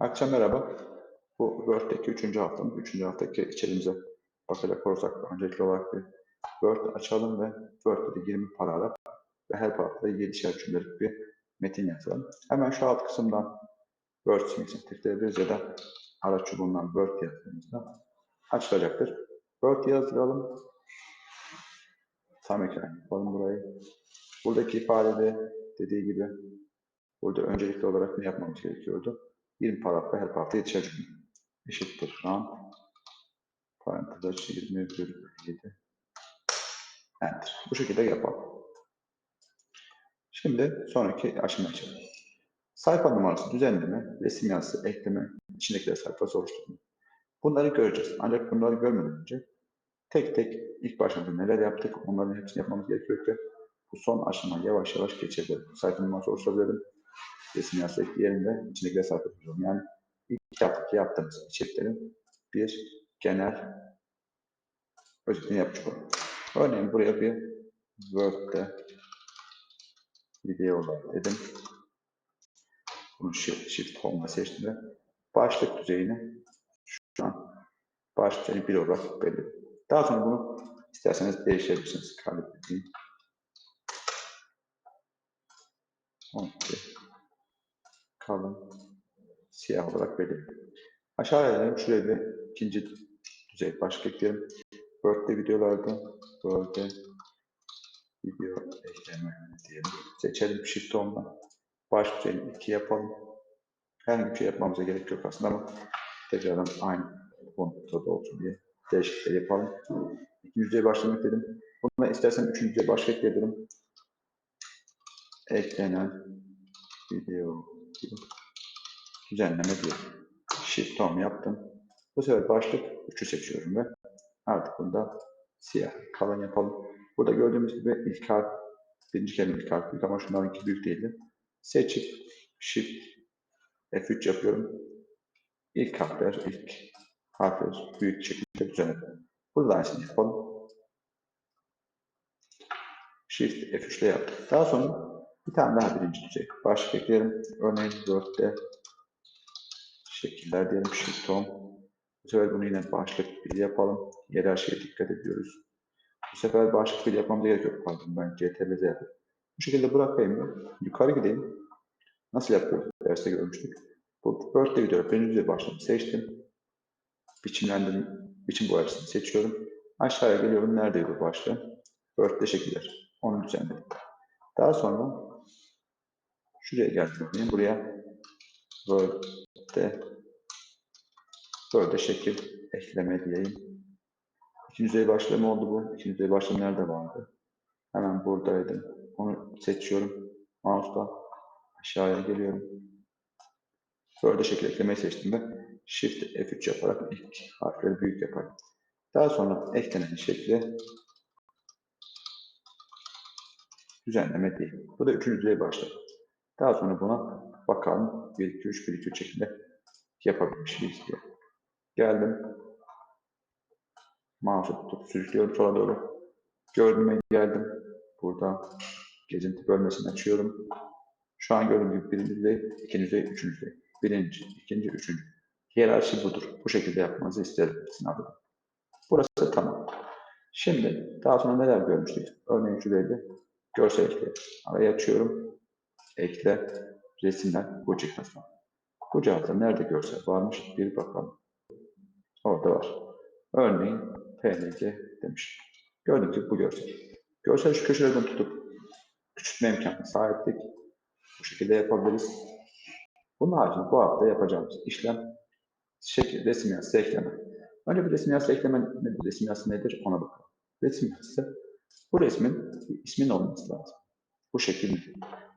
Akşam merhaba. Bu Word'deki üçüncü haftanın üçüncü haftaki içeriğimize bakacak olursak öncelikli olarak bir Word açalım ve Word'de de 20 paragraf ve her paragrafta 7'şer cümlelik bir metin yazalım. Hemen şu alt kısımdan Word simgesini tıklayabiliriz ya da araç çubuğundan Word yazdığımızda açılacaktır. Word yazdıralım. Tam ekran yapalım burayı. Buradaki ifadede dediği gibi burada öncelikli olarak ne yapmamız gerekiyordu? 20 paragraf ve her paragrafta yetişer cümle. Eşittir rand. Parantez açı 20 bölü 7. Enter. Bu şekilde yapalım. Şimdi sonraki aşama açalım. Sayfa numarası düzenleme, resim yazısı, ekleme, içindekiler sayfası oluşturma. Bunları göreceğiz. Ancak bunları görmeden önce tek tek ilk başta neler yaptık onların hepsini yapmamız gerekiyor ki bu son aşamayı yavaş yavaş geçebilirim. Sayfa numarası oluşturabilirim. Resim yazısı ekleyelim ve içindekiler sayfası oluşturalım. Yani ilk haftaki yaptığımız içeriklerin bir genel özetini yapmış olalım. Örneğin buraya bir Word'de videolar dedim. Bunu shift, shift home'la seçtim ve başlık düzeyini şu an başlık düzeyini bir olarak belirledim. Daha sonra bunu isterseniz değiştirebilirsiniz. Kaydedeyim. Okay. Kalın siyah olarak belirledim. Aşağıya inelim. Şuraya bir ikinci düzey başlık ekleyelim. Word'de videolarda Word'de video ekleme diyelim. Seçelim Shift Home'dan. Baş düzeyini 2 yapalım. Herhangi bir şey yapmamıza gerek yok aslında ama tekrardan aynı fontta olsun diye değişiklikler yapalım. İkinci düzey başlamak dedim. Buna istersen üçüncü düzey başlık ekleyelim. Eklenen video düzenleme diyelim. Shift Home yaptım. Bu sefer başlık 3'ü seçiyorum ve artık bunda siyah kalın yapalım. Burada gördüğümüz gibi ilk harf, birinci kelime ilk harf büyük ama şunlarınki büyük değildi. Seçip Shift F3 yapıyorum. İlk harfler, ilk harfler büyük şekilde düzenledim. Burada aynısını yapalım. Shift F3 ile yaptık. Daha sonra bir tane daha birinci düzey. Başlık ekleyelim. Örneğin Word'de şekiller diyelim. Shift Home. Bu sefer bunu yine başlık bir yapalım. Yer şeye dikkat ediyoruz. Bu sefer başlık bir yapmamıza gerek yok. Pardon ben CTRL yapayım. Bu şekilde bırakayım. Yukarı gideyim. Nasıl yapıyoruz? Derste görmüştük. Bu Word'de video birinci düzey başlığını seçtim. Biçimlendirme, biçim boyacısını seçiyorum. Aşağıya geliyorum. Nerede bu başlığı? Word'de şekiller. Onu düzenledim. Daha sonra şuraya geldim. Buraya Word'de Word'de şekil ekleme diyeyim. İkinci düzey başlığı mı oldu bu? İkinci düzey başlığı nerede vardı? Hemen buradaydı. Onu seçiyorum. Mouse'la aşağıya geliyorum. Word'de şekil eklemeyi seçtim ve Shift F3 yaparak ilk harfleri büyük yaparım. Daha sonra eklenen şekli düzenleme değil. Bu da üçüncü düzey başlık. Daha sonra buna bakalım 1, 2, 3, 1, 2, 3 şeklinde yapabilmiş miyiz diye. Geldim. Mouse'u tutup sürüklüyorum sola doğru. Gördüğüme geldim. Burada gezinti bölmesini açıyorum. Şu an gördüğüm gibi birinci düzey, ikinci düzey, üçüncü düzey. Birinci, ikinci, üçüncü. Hiyerarşi budur. Bu şekilde yapmanızı isterim sınavda. Burası tamam. Şimdi daha sonra neler görmüştük? Örneğin şuraya görsel ekle. Araya açıyorum. Ekle. Resimler. Çıkmasın. Bu cihazda nerede görsel varmış? Bir bakalım. Orada var. Örneğin PNG demiş. Gördüğünüz gibi bu görsel. Görsel şu köşelerden tutup küçültme imkanına sahiptik. Bu şekilde yapabiliriz. Bunun haricinde bu hafta yapacağımız işlem şekil, resim yazısı ekleme. Önce bir resim yazısı ekleme nedir? Resim yazısı nedir? Ona bakalım. Resim yazısı bu resmin ismin olması lazım. Bu şekilde.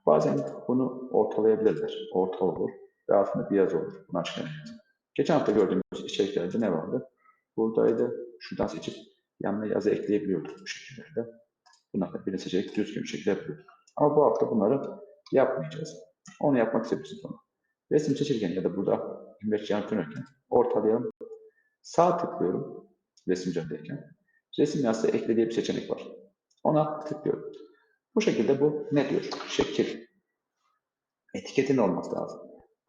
Bazen bunu ortalayabilirler. Ortal olur ve altında bir yazı olur. Bunu açıklamayacağız. Geçen hafta gördüğümüz içeriklerde ne vardı? Buradaydı. Şuradan seçip yanına yazı ekleyebiliyorduk bu şekilde. Bunlardan birini seçerek düzgün bir şekilde yapıyorduk. Ama bu hafta bunları yapmayacağız. Onu yapmak istemişsiniz sonra. Resim seçirken ya da burada imleç yankınırken ortalayalım. Sağ tıklıyorum resim üzerindeyken. Resim yazısı ekle diye bir seçenek var. Ona tıklıyorum. Bu şekilde bu ne diyor? Şekil. Etiketin olması lazım.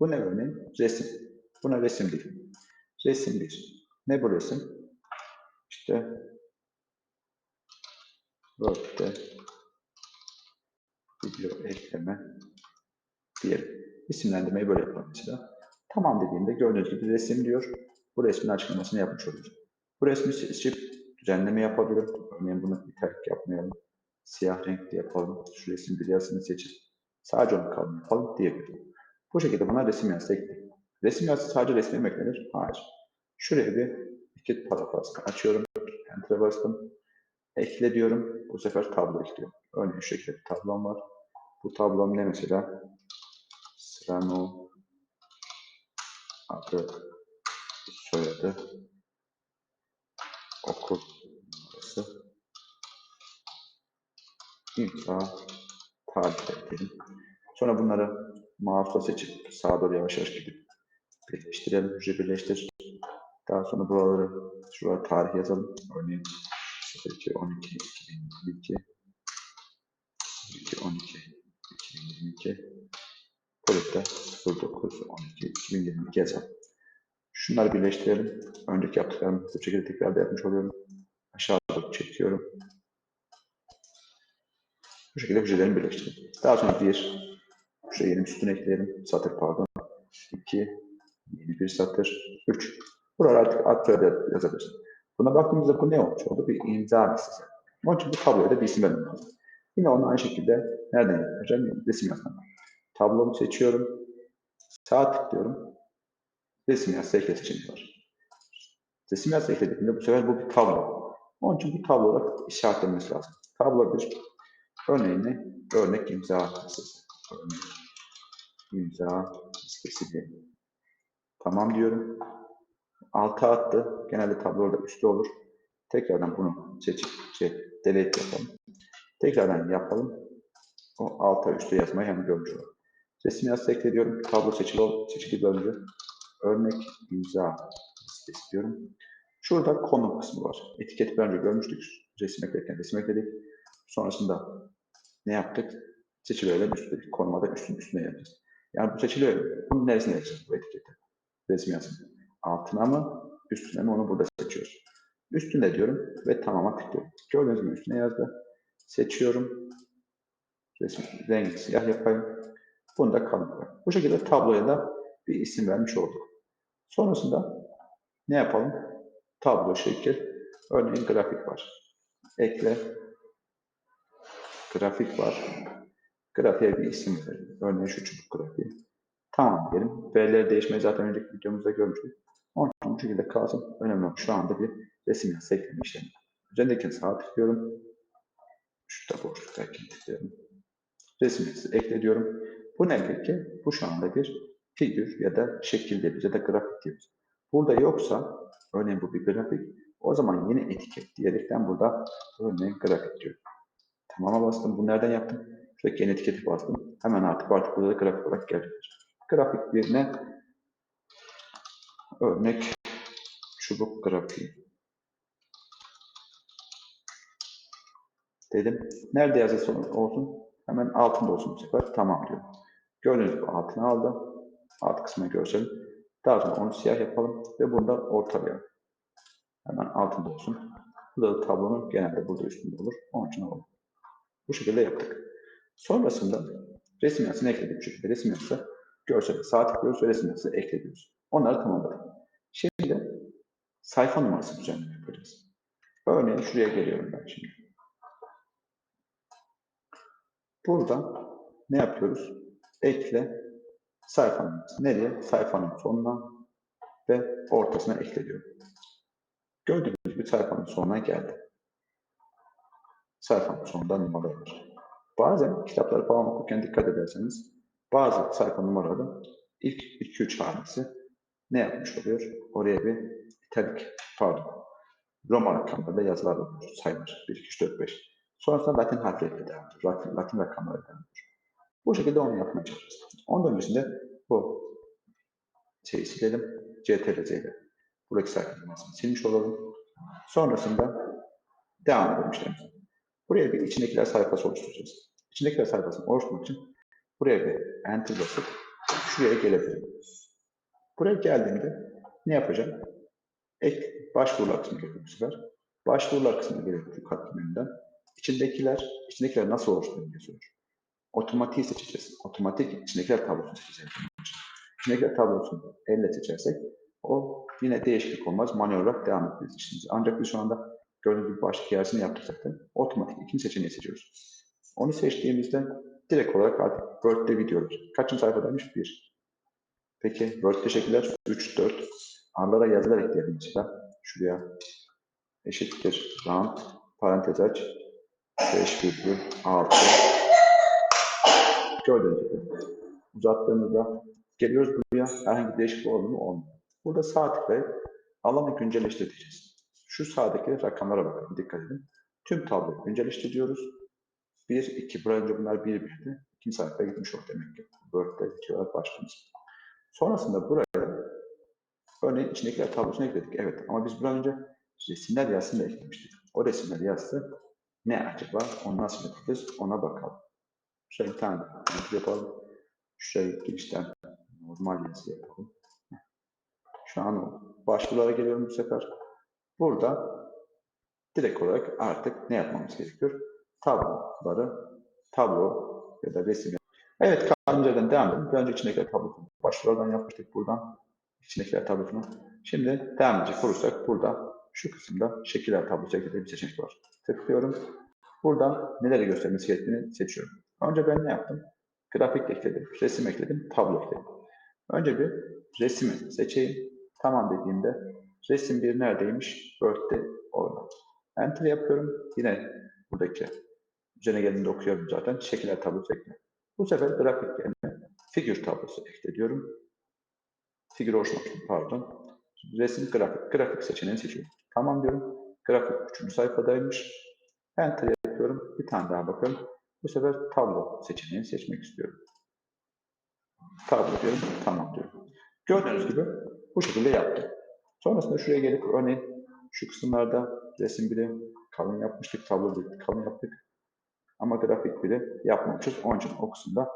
Bu ne örneğin? Resim. Buna resim değil. Resim 1. Ne bu resim? İşte Word'de video ekleme diyelim. İsimlendirmeyi böyle yapalım mesela. Tamam dediğimde gördüğünüz gibi resim diyor. Bu resmin açıklamasını yapmış oluyoruz. Bu resmi seçip düzenleme yapabilirim. Örneğin bunu italik yapmayalım. Siyah renkli yapalım. Şu resim bilyasını seçip sadece onu kalın yapalım diyebilirim. Bu şekilde buna resim yazısı ekledim. Resim yazısı sadece resme mi? Hayır. Şuraya bir iki parafrasını açıyorum. Enter'a bastım. Ekle diyorum. Bu sefer tablo ekliyorum. Örneğin şu şekilde bir tablom var. Bu tablom ne mesela? Sırano adı soyadı okul numarası imza tarih ekledim. Sonra bunları mouse'la seçip sağa doğru yavaş yavaş gidip birleştirelim. Hücre birleştir. Daha sonra buraları şuraya tarih yazalım. Örneğin 02 12 2022 02 12 2022 Burada 09 12 2022 yazalım. Şunları birleştirelim. Önceki yaptıklarımı hızlı bir şekilde tekrar yapmış oluyorum. Aşağı doğru çekiyorum. Bu şekilde hücrelerimi birleştirelim. Daha sonra bir şuraya yeni bir sütun ekleyelim. Satır pardon. 2 yeni bir satır. 3. Buralara artık ad soyadı yazabiliriz. Buna baktığımızda bu ne olmuş oldu? Bir imza listesi. Onun için bu tabloya da bir isim vermem lazım. Yine onu aynı şekilde nereden yapacağım? Resim yazmam. Tablomu seçiyorum. Sağ tıklıyorum. Resim yazısı ekle seçeneği var. Resim yazısı eklediğimde bu sefer bu bir tablo. Onun için bu tablo olarak işaretlememiz lazım. Tablo bir örneğini örnek imza listesi. Örnek imza listesi diyelim. Tamam diyorum. Alta attı. Genelde tablo orada üstte olur. Tekrardan bunu seçip şey, delete yapalım. Tekrardan yapalım. O alta üstte yazmayı hemen görmüş olalım. Resim yazısı eklediyorum. Tablo seçili, seçili bölümde. Örnek imza listesi diyorum. Şurada konu kısmı var. Etiketi önce görmüştük. Resim eklerken resim ekledik. Sonrasında ne yaptık? Seçili öğeler üstledik. Konuma da üstün üstüne yapacağız. Yani bu seçili öğeler. Bunun neresine yapacağız bu etiketi? Resim yazısı. Altına mı? Üstüne mi? Onu burada seçiyoruz. Üstüne diyorum ve tamama tıklıyorum. Gördüğünüz gibi üstüne yazdı. Seçiyorum. Resim rengi siyah yapayım. Bunu da kalın. Bu şekilde tabloya da bir isim vermiş olduk. Sonrasında ne yapalım? Tablo şekil. Örneğin grafik var. Ekle. Grafik var. Grafiğe bir isim verelim. Örneğin şu çubuk grafiği. Tamam diyelim. Verileri değişmeyi zaten önceki videomuzda görmüştük. Onun için bu şekilde kalsın. Önemli olan şu anda bir resim yazısı ekleme işlemi. Üzerindeki sağa tıklıyorum. Şurada boşluktayken tıklıyorum. Resim yazısı ekle. Bu ne peki? Bu şu anda bir figür ya da şekil diyoruz ya da grafik diyoruz. Burada yoksa, örneğin bu bir grafik, o zaman yeni etiket diyerekten burada örneğin grafik diyorum. Tamama bastım. Bu nereden yaptım? Şuradaki yeni etiketi bastım. Hemen artık artık burada da grafik olarak gelecektir. Grafik birine örnek çubuk grafiği dedim. Nerede yazısı olsun? Hemen altında olsun bu sefer. Tamam diyorum. Gördüğünüz gibi altına aldı. Alt kısmına görselim. Daha sonra onu siyah yapalım ve bunu da ortalayalım. Hemen altında olsun. Burada da tablonun genelde burada üstünde olur. Onun için alalım. Bu şekilde yaptık. Sonrasında resim yazısını ekledik. Bu şekilde resim yazısı görsel sağ tıklıyoruz ve resim yazısı ekliyoruz. Onları tamamladık. Şimdi sayfa numarası düzenleme. Örneğin şuraya geliyorum ben şimdi. Burada ne yapıyoruz? Ekle sayfa numarası. Nereye? Sayfanın sonuna ve ortasına ekliyorum. Gördüğünüz gibi sayfanın sonuna geldi. Sayfanın sonunda numara var. Bazen kitapları falan okurken dikkat ederseniz bazı sayfa numaraları ilk 2-3 hanesi ne yapmış oluyor? Oraya bir italik, pardon, Roma rakamlarında yazılar oluyor, sayılır. 1, 2, 3, 4, 5. Sonrasında Latin harfleriyle devam ediyor. Latin, Latin rakamlarıyla devam ediyor. Bu şekilde onu yapmaya çalışacağız. Ondan öncesinde bu şeyi silelim. CTRL ile. Buradaki sayfa numarasını silmiş olalım. Sonrasında devam edelim işlemimize. Buraya bir içindekiler sayfası oluşturacağız. İçindekiler sayfasını oluşturmak için buraya bir enter basıp şuraya gelebilirim. Buraya geldiğimde ne yapacağım? Ek başvurular kısmına geliyorum bu sefer. Başvurular kısmına geliyorum şu kat. İçindekiler, içindekiler nasıl oluşturuyor diye soruyor. Otomatiği seçeceğiz. Otomatik içindekiler tablosunu seçeceğiz. İçindekiler tablosunu elle seçersek o yine değişiklik olmaz. Manuel olarak devam işimize. Ancak biz şu anda gördüğünüz gibi başlık hikayesini yaptık. Otomatik ikinci seçeneği seçiyoruz. Onu seçtiğimizde direkt olarak artık Word'de videolar. Kaçıncı sayfadaymış? 1. Peki Word'de şekiller 3, 4. Aralara yazılar ekleyelim mesela. Şuraya eşittir round parantez aç 5,6 Gördüğünüz gibi uzattığımızda geliyoruz buraya herhangi bir değişiklik oldu mu olmuyor. Burada sağ tıklayıp alanı güncelleştir diyeceğiz. Şu sağdaki rakamlara bakın dikkat edin. Tüm tabloyu güncelleştir diyoruz. 1, 2, buraya bunlar 1, 1'di. İkinci sayfaya gitmiş oldu demek ki. Word'de bitiyorlar başlığımız. Sonrasında buraya örneğin içindekiler tablosunu ekledik. Evet ama biz buradan önce resimler yazısını da eklemiştik. O resimler yazısı ne acaba? Onu nasıl yapacağız? Ona bakalım. Şöyle bir tane daha yapalım. Şuraya girişten normal yazı yapalım. Şu an. Başvurulara geliyorum bu sefer. Burada direkt olarak artık ne yapmamız gerekiyor? Tabloları, tablo ya da resim. Evet, kaldığımız devam edelim. Bir önce içindekiler tablosunu başvurulardan yapmıştık buradan. içindekiler tablosunu. Şimdi devam edecek olursak burada şu kısımda şekiller tablosu eklediği bir seçenek var. Tıklıyorum. Buradan neleri göstermesi gerektiğini seçiyorum. Önce ben ne yaptım? Grafik ekledim, resim ekledim, tablo ekledim. Önce bir resmi seçeyim. Tamam dediğimde resim bir neredeymiş? Word'de orada. Enter yapıyorum. Yine buradaki üzerine geldiğinde okuyorum zaten. Şekiller tablosu ekle. Bu sefer grafik yerine figür tablosu ekle diyorum. Figür oluşmamıştım pardon. Resim grafik. Grafik seçeneğini seçiyorum. Tamam diyorum. Grafik 3. sayfadaymış. Enter yapıyorum. Bir tane daha bakıyorum. Bu sefer tablo seçeneğini seçmek istiyorum. Tablo diyorum. Tamam diyorum. Gördüğünüz gibi bu şekilde yaptım. Sonrasında şuraya gelip örneğin şu kısımlarda resim bile kalın yapmıştık. Tablo bile kalın yaptık. Ama grafik bile yapmamışız. Onun için o kısımda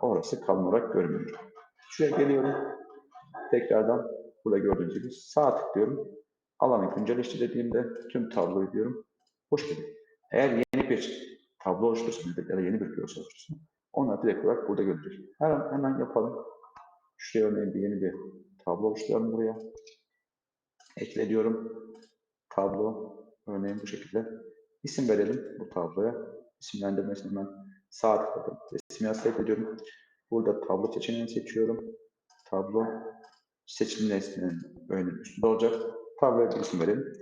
orası kalın olarak görünüyor. Şuraya geliyorum. Tekrardan burada gördüğünüz gibi sağ tıklıyorum. Alanı güncelleştir dediğimde tüm tabloyu diyorum. Hoş geldin. Eğer yeni bir tablo oluşturursun ya da yeni bir görsel oluşturursun. Onları direkt olarak burada görecek. Hemen, hemen yapalım. Şuraya örneğin bir yeni bir tablo oluşturalım buraya. Ekle diyorum. Tablo örneğin bu şekilde. İsim verelim bu tabloya. İsimlendirmesini hemen sağ tıkladım. Resim yazısı ekliyorum. Burada tablo seçeneğini seçiyorum. Tablo seçilim nesnenin önünün üstünde olacak. Tabloya bir isim verelim.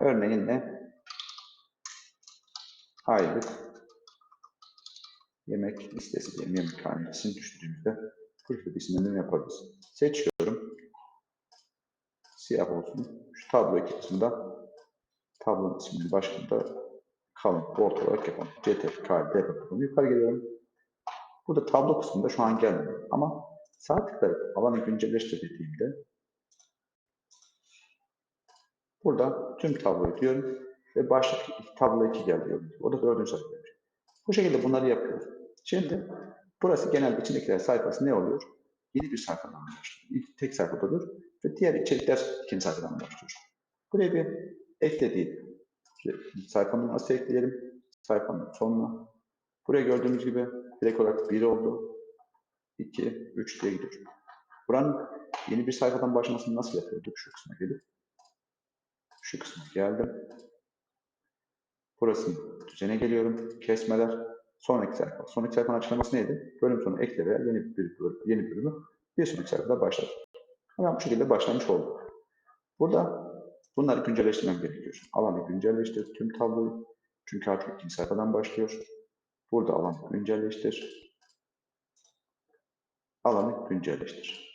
Örneğin ne? Aylık yemek listesi diyelim. Yemekhane isim düştüğümüzde Fırfır isimlerini yapabiliriz. Seçiyorum. Siyah olsun. Şu tablo kısımda tablonun isminin başlığında kalın bold olarak yapalım. CTRL, K, D yapalım. Yukarı geliyorum. Burada tablo kısmında şu an gelmiyor. Ama sağ tıklayıp alanı güncelleştir dediğimde burada tüm tabloyu diyorum ve başlık tablo 2 geldi. O da dördüncü sayfa. Bu şekilde bunları yapıyoruz. Şimdi burası genelde içindekiler sayfası ne oluyor? Yeni bir sayfadan başlıyor. İlk tek sayfadadır ve diğer içerikler ikinci sayfadan başlıyor. Buraya bir eklediği sayfanın nasıl ekleyelim? Sayfanın sonuna. Buraya gördüğümüz gibi direkt olarak 1 oldu. 2, 3 diye gidiyor. Buranın yeni bir sayfadan başlamasını nasıl yapıyorduk? Şu kısma gelip. Şu kısma geldim. Burasının düzene geliyorum. Kesmeler. Sonraki sayfa. Sonraki sayfanın açıklaması neydi? Bölüm sonu ekle veya yeni bir bölüm, yeni bölümü bir sonraki sayfada başlat. Hemen bu şekilde başlamış olduk. Burada bunları güncelleştirmem gerekiyor. Alanı güncelleştir, tüm tabloyu. Çünkü artık ikinci sayfadan başlıyor. Burada alanı güncelleştir. Alanı güncelleştir.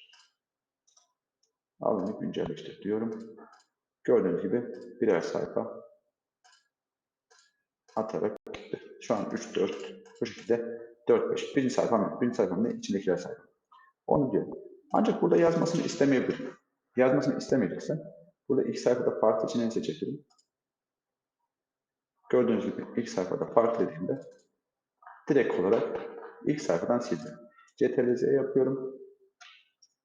Alanı güncelleştir diyorum. Gördüğünüz gibi birer sayfa atarak gitti. Şu an 3, 4, bu şekilde 4, 5. Birinci sayfam. Birinci sayfam ne? İçindekiler sayfa. Onu diyor. Ancak burada yazmasını istemeyebilir. Yazmasını istemeyeceksen burada ilk sayfada farklı seçeneğini seçebilirim. Gördüğünüz gibi ilk sayfada farklı dediğimde direkt olarak ilk sayfadan sildim. CTRL Z yapıyorum.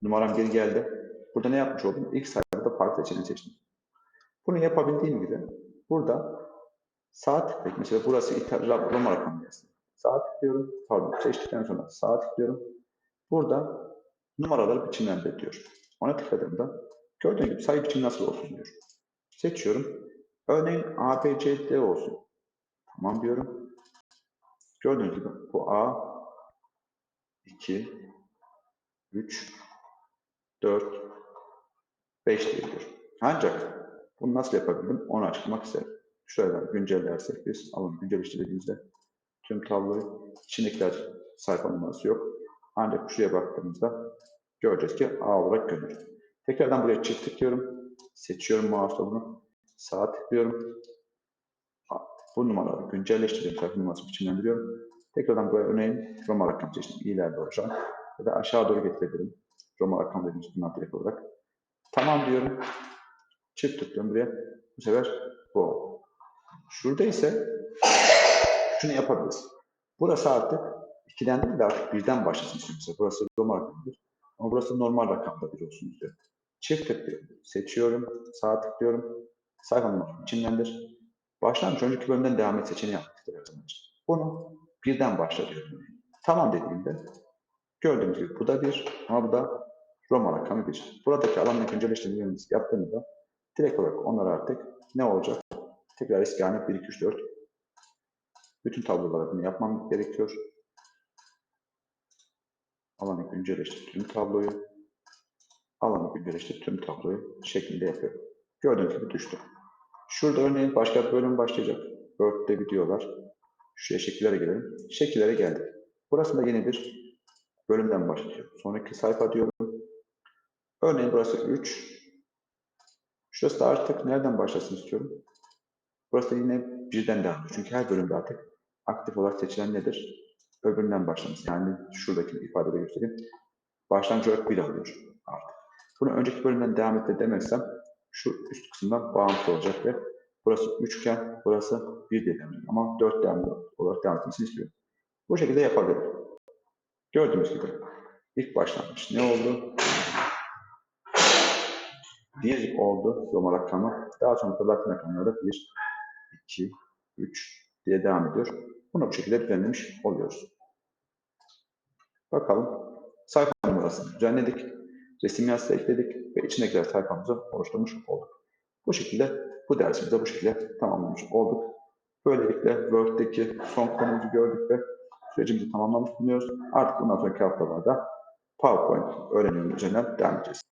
Numaram geri geldi. Burada ne yapmış oldum? İlk sayfada farklı seçeneği seçtim. Bunu yapabildiğim gibi burada sağ tıklayıp mesela burası Roma rakamı yazsın. Sağ tıklıyorum. Pardon seçtikten sonra sağ tıklıyorum. Burada numaraları biçimlendir diyor. Ona tıkladığımda gördüğünüz gibi sayı biçimi nasıl olsun diyor. Seçiyorum. Örneğin ABCD olsun. Tamam diyorum. Gördüğünüz gibi bu A 2 3 4 5 diyebiliyor. Ancak bunu nasıl yapabildim onu açıklamak isterim. Şöyle güncellersek biz alın güncelleştirdiğimizde tüm tabloyu içindekiler sayfa numarası yok. Ancak şuraya baktığımızda göreceğiz ki A olarak görünür. Tekrardan buraya çift tıklıyorum. Seçiyorum mouse'la bunu. Sağa tıklıyorum. Bu numaraları güncelleştirdiğim sayfa numarası biçimlendiriyorum. Tekrardan buraya örneğin Roma rakam seçtim. İleride olacak. Ya da aşağı doğru getirebilirim. Roma rakam dediğimiz bunlar direkt olarak. Tamam diyorum. Çift tıklıyorum buraya. Bu sefer bu. Şurada ise şunu yapabiliriz. Burası artık ikiden değil de artık birden başlasın istiyorum. Mesela burası Roma rakamıdır. Ama burası normal rakamda bir olsun istiyorum. Çift tıklıyorum. Seçiyorum. Sağ tıklıyorum. Sayfa numarası içindendir. Başlangıç önceki bölümden devam et seçeneği yapmıştır her zaman için. Bunu birden başla diyorum. Tamam dediğimde gördüğünüz gibi bu da bir ama bu da Roma rakamı bir. Buradaki alanla güncelleştirmelerimizi yaptığımızda direkt olarak onlar artık ne olacak? Tekrar haline 1, 2, 3, 4. Bütün tablolara bunu yapmam gerekiyor. Alanı güncelleştir tüm tabloyu. Alanı güncelleştir tüm tabloyu şeklinde yapıyorum. Gördüğünüz gibi düştü. Şurada örneğin başka bölüm başlayacak. Word'de videolar. Şuraya şekillere gelelim. Şekillere geldik. Burasında yeni bir bölümden başlayacak. Sonraki sayfa diyorum. Örneğin burası 3. Şurası da artık nereden başlasın istiyorum. Burası da yine birden devam ediyor. Çünkü her bölümde artık aktif olarak seçilen nedir? Öbüründen başlaması. Yani şuradaki ifadede göstereyim. Başlangıç olarak bir alıyor artık. Bunu önceki bölümden devam et de demezsem şu üst kısımdan bağımsız olacak ve burası üçgen, burası bir diye devam Ama dört devam olarak devam etmesini istiyorum. Bu şekilde yapabilirim. Gördüğünüz gibi ilk başlangıç ne oldu? Bir oldu Roma rakamı. Daha sonra da Latin rakamları bir, iki, üç diye devam ediyor. Bunu bu şekilde düzenlemiş oluyoruz. Bakalım. Sayfa numarasını düzenledik. Resim yazısı ekledik ve içindekiler sayfamızı oluşturmuş olduk. Bu şekilde bu dersimizde bu şekilde tamamlamış olduk. Böylelikle Word'deki son konumuzu gördük ve sürecimizi tamamlamış bulunuyoruz. Artık bundan sonraki haftalarda PowerPoint öğrenimi üzerinden devam edeceğiz.